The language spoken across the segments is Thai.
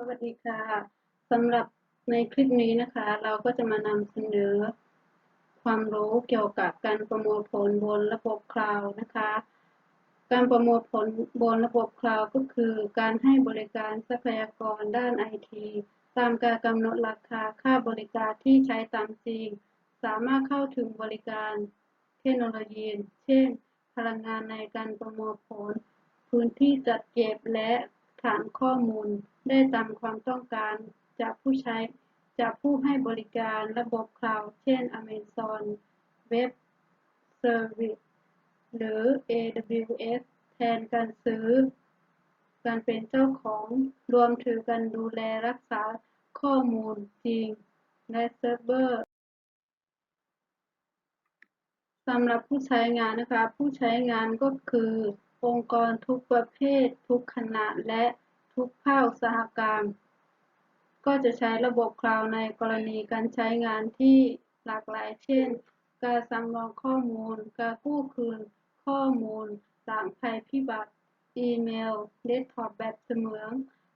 สวัสดีค่ะสำหรับในคลิปนี้นะคะ เราก็จะมานำเสนอ ความรู้เกี่ยวกับการประมวลผลบนระบบคลาวด์นะคะ การประมวลผลบนระบบคลาวด์ก็คือ การให้บริการทรัพยากรด้านไอทีตามการกำหนดราคาค่าบริการที่ใช้ตามจริง สามารถเข้าถึงบริการเทคโนโลยี เช่น พลังงานในการประมวลผล พื้นที่จัดเก็บและ ฐานข้อมูลได้ตามความต้องการจากผู้ใช้ จากผู้ให้บริการระบบคลาวด์เช่น Amazon Web Service หรือ AWS แทนการซื้อ การเป็นเจ้าของ รวมถึงการดูแลรักษาข้อมูลจริง และเซิร์ฟเวอร์สำหรับผู้ใช้งานนะคะ ผู้ใช้งานก็คือ องค์กรทุกประเภท ทุกขนาดและทุกภาคอุตสาหกรรม ก็จะใช้ระบบคลาวด์ในกรณีการใช้งานที่หลากหลาย เช่น การสำรองข้อมูล การกู้คืนข้อมูล หลังภัยพิบัติ อีเมล เดสก์ท็อปแบบเสมือน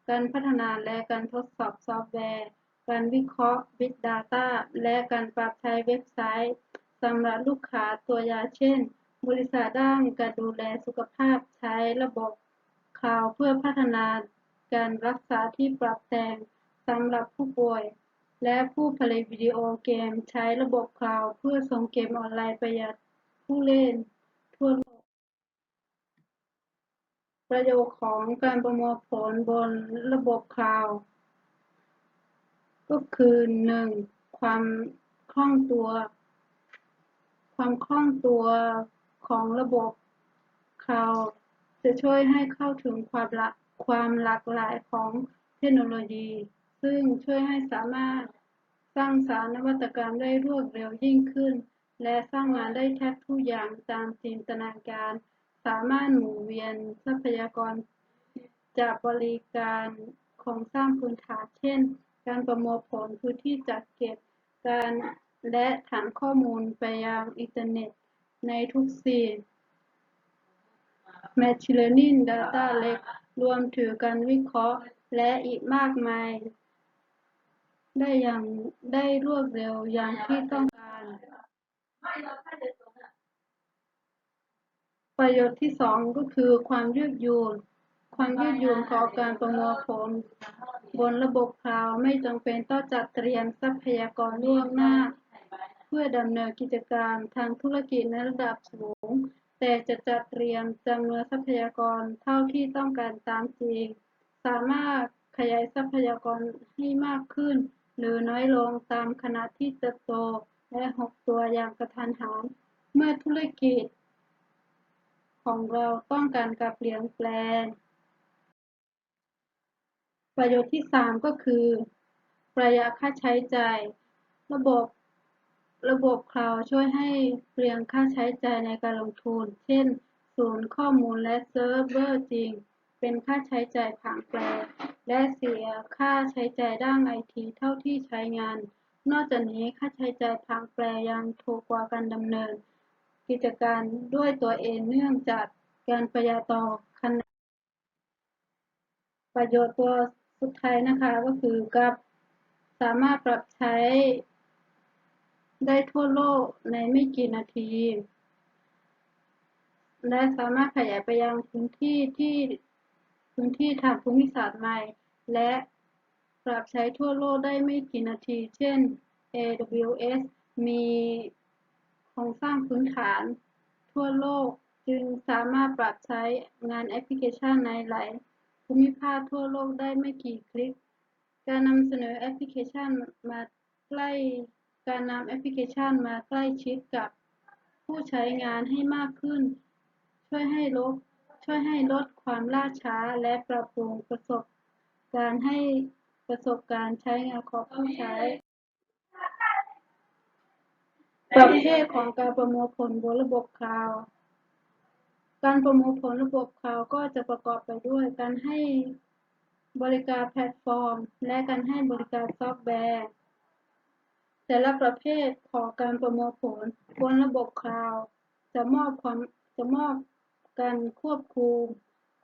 การพัฒนาและการทดสอบซอฟต์แวร์ การวิเคราะห์ Big Data และการปรับใช้เว็บไซต์สำหรับลูกค้าตัวอย่างเช่น บริษัทด้านการดูแลสุขภาพใช้ระบบคลาวเพื่อพัฒนาการรักษาที่ปรับแต่งสำหรับผู้ป่วย และผู้ผลิตวิดีโอเกมใช้ระบบคลาวเพื่อส่งเกมออนไลน์ไปยังผู้เล่นทั่วโลก ประโยชน์ของการประมวลผลบนระบบคลาว ก็คือ 1. ความคล่องตัว ความคล่องตัว ของระบบคลาวด์จะช่วยให้เข้าถึงความละความหลากหลายของเทคโนโลยี ซึ่งช่วยให้สามารถสร้างสรรค์นวัตกรรมได้รวดเร็วยิ่งขึ้น และสร้างงานได้แทบทุกอย่างตามจินตนาการ สามารถหมุนเวียนทรัพยากรจากบริการโครงสร้างพื้นฐานเช่น การประมวลผลพื้นที่จัดเก็บการและฐานข้อมูลไปยังอินเทอร์เน็ต ในทุกสิ่ง Machine Learning Data Lake รวมถึงการวิเคราะห์ และอีกมากมาย ได้อย่างได้รวดเร็วอย่างที่ต้องการ ประโยชน์ที่สองก็คือความยืดหยุ่นความยืดหยุ่นของการประมวลผล บนระบบคลาวไม่จำเป็นต้องจัดเตรียมทรัพยากรล่วงหน้า พื่อดำเนินกิจการทางธุรกิจในระดับสูง แต่จะจัดเตรียมจำนวนทรัพยากรเท่าที่ต้องการตามจริง สามารถขยายทรัพยากรให้มากขึ้น หรือน้อยลงตามขณะที่เติบโตและหดตัวอย่างกระทันหันเมื่อธุรกิจ ของเราต้องการการเปลี่ยนแปลง ประโยชน์ที่สามก็คือ ประหยัดค่าใช้จ่าย ระบบ ระบบคลาวด์ช่วยให้เปลี่ยนค่าใช้จ่ายในการลงทุน เช่น ศูนย์ข้อมูลและเซิร์ฟเวอร์จริง เป็นค่าใช้จ่ายผังแปร และเสียค่าใช้จ่ายด้านไอทีเท่าที่ใช้งาน นอกจากนี้ค่าใช้จ่ายผังแปรยังถูกกว่าการดำเนิน กิจการด้วยตัวเองเนื่องจากการประหยัดต่อขนาดประโยชน์ตัวสุดท้ายนะคะก็คือกับสามารถปรับใช้ ได้ทั่วโลกในไม่กี่นาที และสามารถขยายไปยังพื้นที่ที่พื้นที่ทางภูมิศาสตร์ใหม่ และปรับใช้ทั่วโลกได้ไม่กี่นาที เช่น AWS มีโครงสร้างพื้นฐาน ทั่วโลกจึงสามารถปรับใช้งานแอปพลิเคชันในหลายภูมิภาคทั่วโลกได้ไม่กี่คลิก การนำเสนอแอปพลิเคชันมาใกล้ การนำแอปพลิเคชันมาใกล้ชิดกับผู้ใช้งานให้มากขึ้น ช่วยให้ลดช่วยให้ลดความล่าช้าและปรับปรุงประสบการให้ประสบการณ์ใช้งานของผู้ใช้ ประเภทของการประมวลผลบนระบบคลาวด์การประมวลผลระบบคลาวด์ก็จะประกอบไปด้วย การให้บริการแพลตฟอร์ม และการให้บริการซอฟต์แวร์ แต่ละประเภทของการประมวลผลบนระบบคลาวด์จะมอบความจะมอบการควบคุม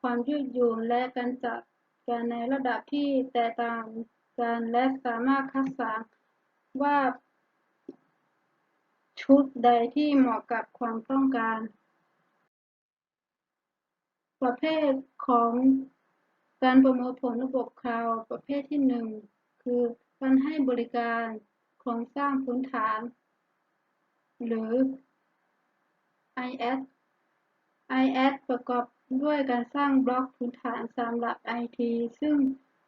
ความยืดหยุ่นและการจัดกันในระดับที่แตกต่างกันและสามารถคัดสรรว่า ชุดใดที่เหมาะกับความต้องการ ประเภทของการประมวลผลระบบคลาวด์ประเภทที่หนึ่งคือการให้บริการ รงสร้างพื้นฐาน หรือ IS-IS ประกอบด้วยการสร้างบล็อกพื้นฐานสำหรับ IT ซึ่ง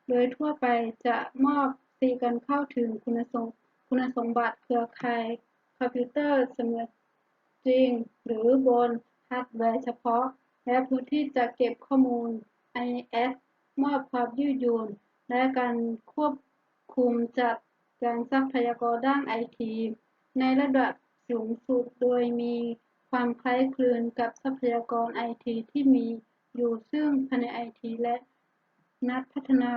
โดยทั่วไปจะมอบสิการเข้าถึงคุณสมคุณสมบัติเครือข่ายคอมพิวเตอร์เสมือนจริง หรือบนฮาร์ดแวร์เฉพาะ และพื้นที่จัดเก็บข้อมูล IS มอบความยืดหยุ่นและการควบคุมจัด การทรัพยากรด้าน IT ในระดับสูงสุดโดยมีความคล้ายคลึงกับทรัพยากร IT ที่มีอยู่ซึ่งแผนก IT และนักพัฒนา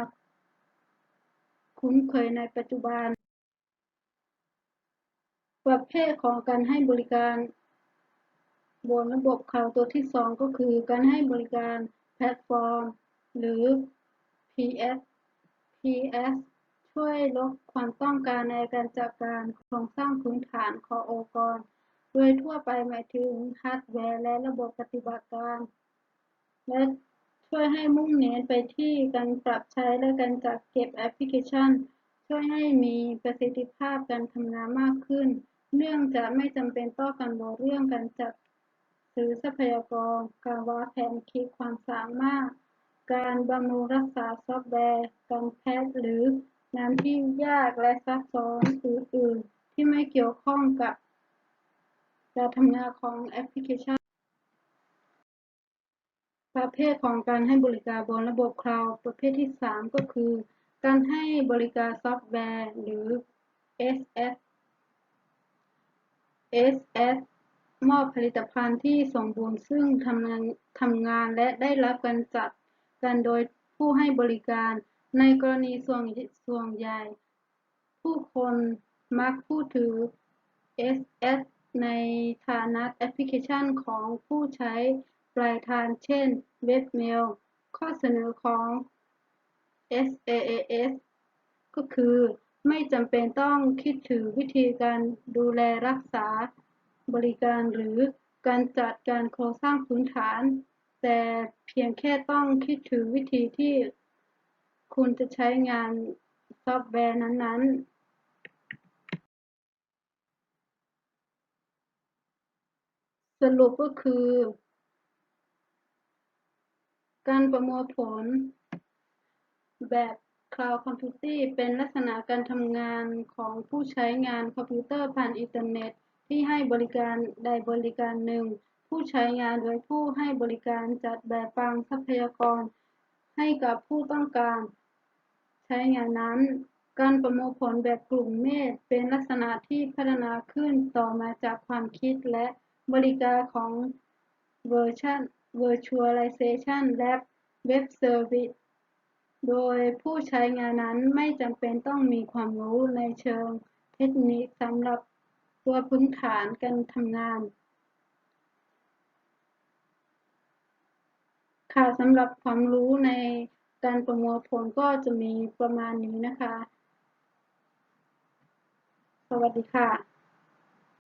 คุ้นเคยในปัจจุบัน ประเภทของการให้บริการบนระบบคลาวตัวที่สองก็คือการให้บริการแพลตฟอร์ม หรือ PS PS ช่วยลดความต้องการในการจัดการโครงสร้างพื้นฐานขององค์กร โดยทั่วไปหมายถึงฮาร์ดแวร์และระบบปฏิบัติการ และช่วยให้มุ่งเน้นไปที่การปรับใช้และการจัดเก็บแอปพลิเคชัน ช่วยให้มีประสิทธิภาพการทำงานมากขึ้น เนื่องจากไม่จำเป็นต้องกังวลเรื่องการจัดซื้อทรัพยากร การวางแผนขีดความสามารถ การบำรุงรักษาซอฟต์แวร์ การแพทย์หรือ งานที่ยากและซับซ้อนอื่นๆที่ไม่เกี่ยวข้องกับการทำงานของแอปพลิเคชัน ประเภทของการให้บริการบนระบบคลาวด์ประเภทที่สามก็คือ การให้บริการซอฟต์แวร์หรือ SS SS มอบผลิตภัณฑ์ที่สมบูรณ์ซึ่งทำงานทำงานและได้รับการจัดการโดยผู้ให้บริการ ในกรณีส่วนส่วนใหญ่ ผู้คนมักพูดถึง SS ในฐานะแอปพลิเคชันของผู้ใช้ปลายทางเช่นเว็บเมล ข้อเสนอของ SaaS ก็คือไม่จำเป็นต้องคิดถึงวิธีการดูแลรักษาบริการหรือการจัดการโครงสร้างพื้นฐาน แต่เพียงแค่ต้องคิดถึงวิธีที่ คุณจะใช้งานซอฟต์แวร์นั้น ๆสรุปก็คือ การประมวลผล แบบ Cloud Computing เป็นลักษณะการทำงานของผู้ใช้งานคอมพิวเตอร์ผ่านอินเทอร์เน็ต ที่ให้บริการใดบริการหนึ่ง ผู้ใช้งานโดยผู้ให้บริการจัดแบบฟางทรัพยากร ให้กับผู้ต้องการ ใช้งานนั้น การประมวลผลแบบกลุ่มเมฆเป็นลักษณะที่พัฒนาขึ้นต่อมาจากความคิดและบริการของ Virtualization และ Web Service โดยผู้ใช้งานนั้นไม่จำเป็นต้องมีความรู้ในเชิงเทคนิคสำหรับตัวพื้นฐานการทำงาน ค่ะสำหรับความรู้ใน การประมวลผลก็จะมีประมาณนี้นะคะ สวัสดีค่ะ